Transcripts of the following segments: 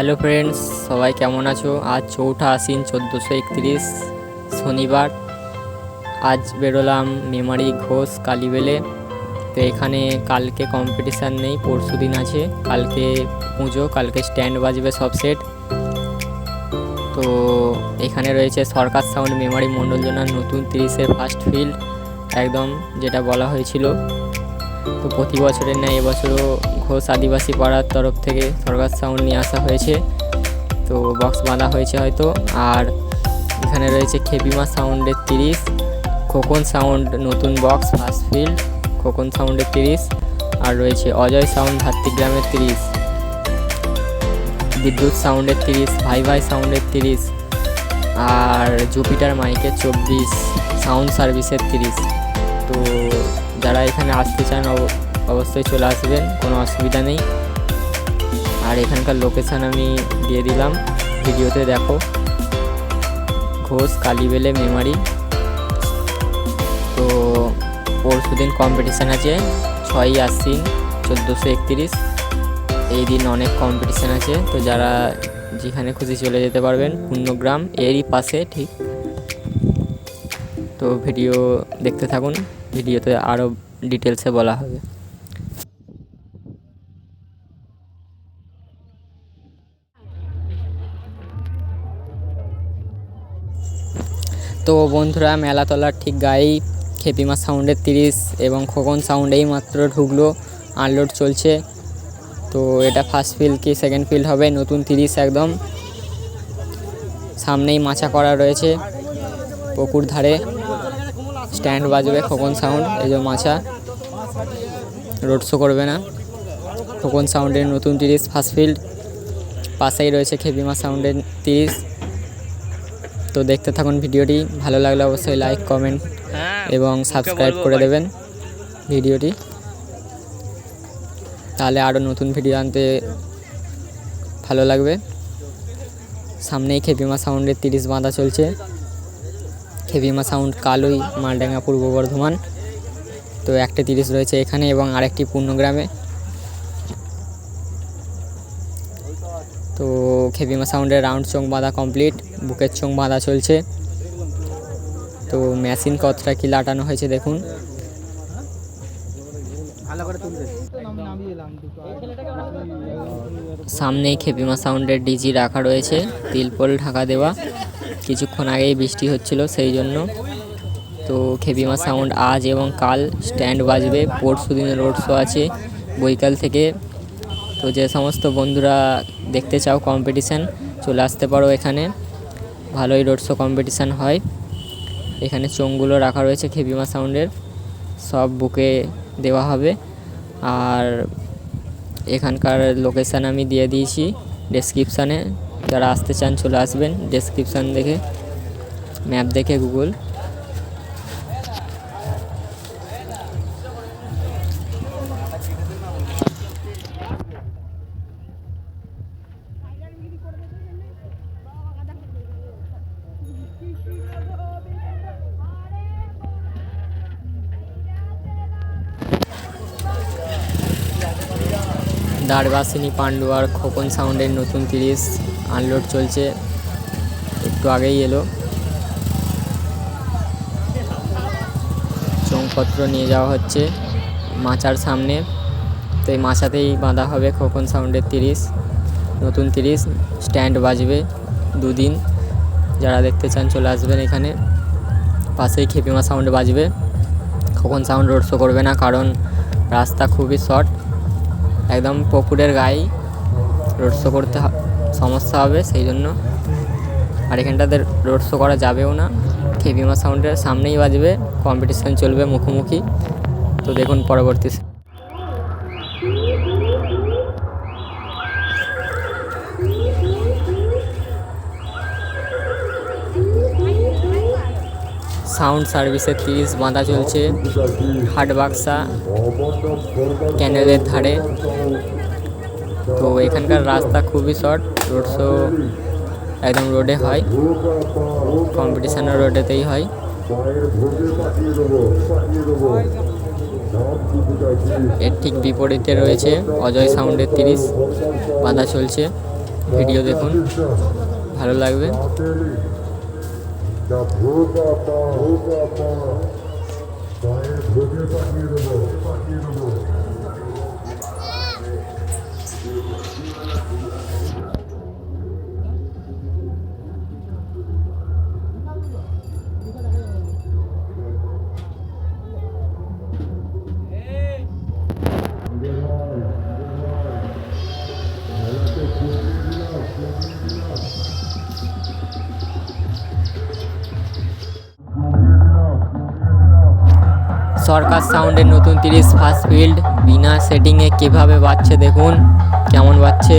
Hello friends সবাই কেমন আছো? আজ চৌঠা আশ্বিন, চোদ্দোশো একত্রিশ, শনিবার। আজ বেরোলাম মেমারি ঘোষ কালীবেলে। তো এখানে কালকে কম্পিটিশান নেই, পরশু দিন আছে। কালকে পুজো, কালকে স্ট্যান্ড বাজবে সব সেট তো এখানে রয়েছে সরকার সাউন্ড মেমারি মণ্ডলজনার নতুন তিরিশের ফার্স্ট ফিল্ড একদম যেটা বলা হয়েছিল। তো প্রতি বছরের ন্যায় এবছরও ঘোষ আদিবাসী পাড়ার তরফ থেকে সরকার সাউন্ড নিয়ে আসা হয়েছে। তো বক্স বাঁধা হয়েছে হয়তো। আর এখানে রয়েছে খেপিমা সাউন্ডের তিরিশ, খোকন সাউন্ড নতুন বক্স ফার্স্ট ফিল্ড খোকন সাউন্ডের তিরিশ, আর রয়েছে অজয় সাউন্ড ভাতৃগ্রামের তিরিশ, বিদ্যুৎ সাউন্ডের তিরিশ, ভাই ভাই সাউন্ডের তিরিশ, আর জুপিটার মাইকের চব্বিশ সাউন্ড সার্ভিসের তিরিশ। তো যারা এখানে আসতে চান, অব- অবশ্যই চলে আসবেন, কোনো অসুবিধা নেই। আর এখানকার লোকেশান আমি দিয়ে দিলাম, ভিডিওতে দেখো। ঘোষ কালীবেলে মেমারি তো পরশু দিন কম্পিটিশান আছে, ছয়ই আশ্বিন, চোদ্দোশো একত্রিশ। এই দিন অনেক কম্পিটিশান আছে, তো যারা যেখানে খুশি চলে যেতে পারবেন পূর্ণগ্রাম এরই পাশে, ঠিক। তো ভিডিও দেখতে থাকুন, ভিডিওতে আরও ডিটেলসে বলা হবে। তো বন্ধুরা, মেলাতলার ঠিক গায়েই খেপিমা সাউন্ডের তিরিশ এবং খোকন সাউন্ডেই মাত্র ঢুকলো আনলোড চলছে। তো এটা ফার্স্ট ফিল্ড কি সেকেন্ড ফিল্ড হবে? নতুন তিরিশ একদম। সামনেই মাচা করা রয়েছে, পুকুর ধারে। স্ট্যান্ড বাজবে খোকন সাউন্ড এই যে মাচা রোড শো করবে না। খোকন সাউন্ডের নতুন তিরিশ ফার্স্ট ফিল্ড। পাশেই রয়েছে খেপিমা সাউন্ডের তিরিশ। তো দেখতে থাকুন ভিডিওটি ভালো লাগলে অবশ্যই লাইক কমেন্ট এবং সাবস্ক্রাইব করে দেবেন ভিডিওটি। তাহলে আরও নতুন ভিডিও আনতে ভালো লাগবে। সামনেই খেপিমা সাউন্ডের তিরিশ বাঁধা চলছে। খেপিমা সাউন্ড, কালোই মালডাঙ্গা পূর্ব বর্ধমান। তো একটা তিরিশ রয়েছে এখানে এবং আরেকটি পূর্ণগ্রামে। তো খেপিমা সাউন্ডের রাউন্ড চোং বাঁধা কমপ্লিট, বুকের চোং বাঁধা চলছে। তো মেশিন কতটা কি লাটানো হয়েছে দেখুন। সামনেই খেপিমা সাউন্ডের ডিজি রাখা রয়েছে, তিলপল ঢাকা দেওয়া। কিছুক্ষণ আগেই বৃষ্টি হচ্ছিল, সেই জন্য তো খেপিমা সাউন্ড আজ এবং কাল স্ট্যান্ড বাজবে। পরশু দিনে রোড শো আছে বৈকাল থেকে। তো যে সমস্ত বন্ধুরা দেখতে চাও কম্পিটিশান চলে আসতে পারো এখানে। ভালোই রোড শো কম্পিটিশান হয়। এখানে চোঙগুলো রাখা রয়েছে খেপিমা সাউন্ডের। সব বুকে দেওয়া হবে। আর এখানকার লোকেশান আমি দিয়ে দিয়েছি ডেসক্রিপশানে যারা আসতে চান চলে আসবেন ডেসক্রিপশান দেখে ম্যাপ দেখে গুগল দারবাসিনী পান্ডুয়ার খোকন সাউন্ডের নতুন তিরিশ আনলোড চলছে। একটু আগেই এলো। চোংপত্র নিয়ে যাওয়া হচ্ছে মাচার সামনে। তো এই মাচাতেই বাঁধা হবে খোকন সাউন্ডের তিরিশ। নতুন তিরিশ, স্ট্যান্ড বাজবে দুদিন। যারা দেখতে চান চলে আসবেন এখানে। পাশেই খেপিমা সাউন্ড বাজবে। খোকন সাউন্ড রোড শো করবে না, কারণ রাস্তা খুবই শর্ট। একদম পুকুরের গায়েই রোড শো করতে সমস্যা হবে, সেই জন্য। আর এখানটাতে রোড শো করা যাবেও না। খেপিমা সাউন্ডের সামনেই বাজবে কম্পিটিশান চলবে মুখোমুখি। তো দেখুন পরবর্তী সাউন্ড সার্ভিসের তিরিশ বাঁধা চলছে। হাট বাক্সা ক্যানেলের ধারে। তো এখানকার রাস্তা খুবই শর্ট রোড শো একদম রোডে হয়। কম্পিটিশানও রোডেতেই হয়। এর ঠিক বিপরীতে রয়েছে অজয় সাউন্ডের তিরিশ, বাঁধা চলছে। ভিডিও দেখুন, ভালো লাগবে। ভোগা পা ভোগা পা ভোগে পাঠিয়ে দেবো সরকার সাউন্ডের নতুন তিরিশ ফার্স্ট ফিল্ড বিনা সেটিংয়ে কীভাবে বাড়ছে দেখুন কেমন বাজছে?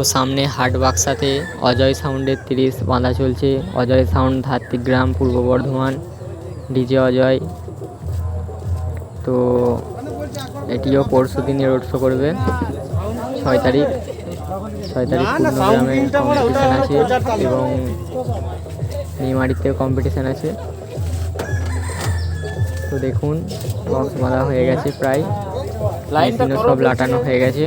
তো সামনে হাট বাক্সাতে অজয় সাউন্ডের তিরিশ বাঁধা চলছে। অজয় সাউন্ড ধাত্রিগ্রাম পূর্ব বর্ধমান ডিজে অজয়। তো এটিও পরশু দিনই রোড শো করবে। ছয় তারিখ ছয় তারিখ পূর্ণগ্রামে কম্পিটিশান আছে এবং নিমারিতেও কম্পিটিশান আছে। তো দেখুন বক্স বাঁধা হয়ে গেছে প্রায়। সব লাটানো হয়ে গেছে।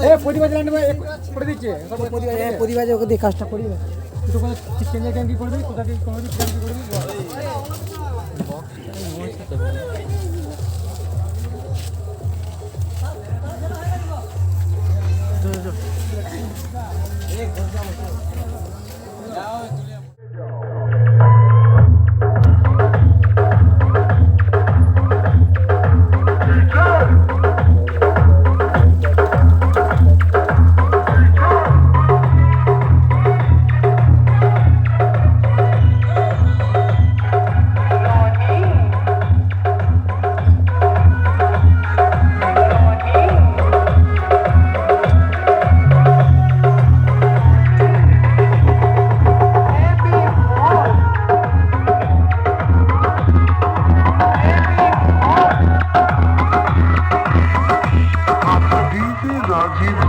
এ প্রতিবাদ ল্যান্ড করে দিচ্ছে। প্রতিবাদ ওকে দিয়ে কাজটা করি একটু কোনো চেঞ্জ কেন কি করবি কোথা থেকে কোনো কি করবি This মাঝি